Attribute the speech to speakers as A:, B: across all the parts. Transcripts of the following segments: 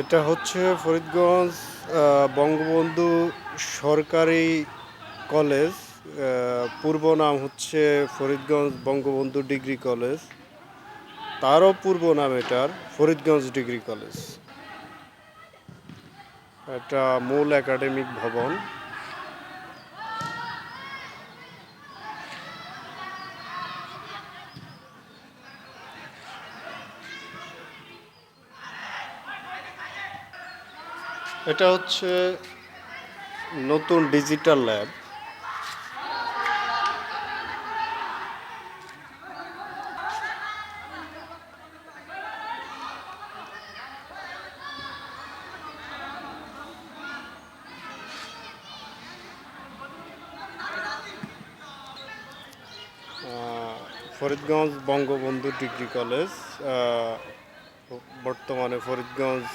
A: এটা হচ্ছে ফরিদগঞ্জ বঙ্গবন্ধু সরকারি কলেজ পূর্ব নাম হচ্ছে ফরিদগঞ্জ বঙ্গবন্ধু ডিগ্রি কলেজ। তারও পূর্ব নাম এটার, ফরিদগঞ্জ ডিগ্রি কলেজ। এটা মূল একাডেমিক ভবন। এটা হচ্ছে নতুন digital lab. Faridganj Bangabandhu degree college বর্তমানে ফরিদগঞ্জ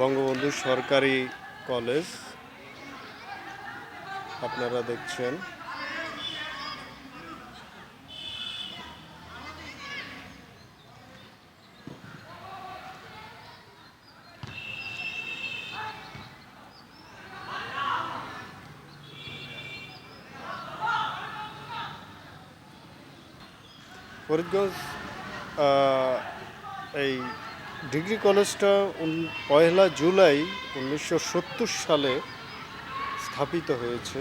A: বঙ্গবন্ধু সরকারি কলেজ। আপনারা দেখছেন। ফরিদগঞ্জ এই ডিগ্রি কলেজটা পয়লা জুলাই উনিশশো সত্তর সালে স্থাপিত হয়েছে।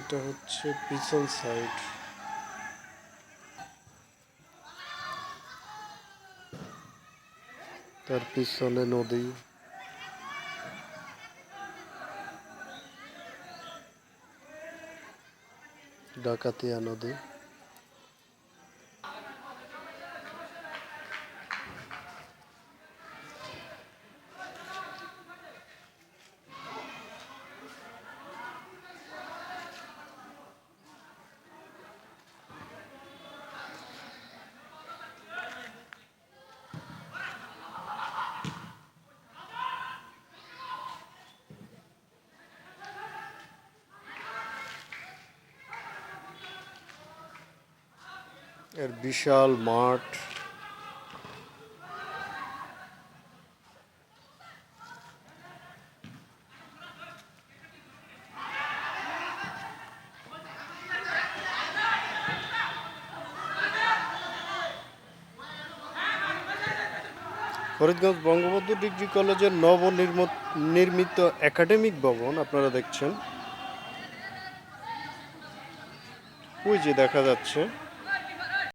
A: এটা হচ্ছে পিছন সাইড। তার পিছনে নদী। ডাকাতিয়া নদী। এর বিশাল মাঠ। ফরিদগঞ্জ বঙ্গবন্ধু ডিগ্রি কলেজের নবনির্ম- নির্মিত একাডেমিক ভবন আপনারা দেখছেন। ওই যে দেখা যাচ্ছে।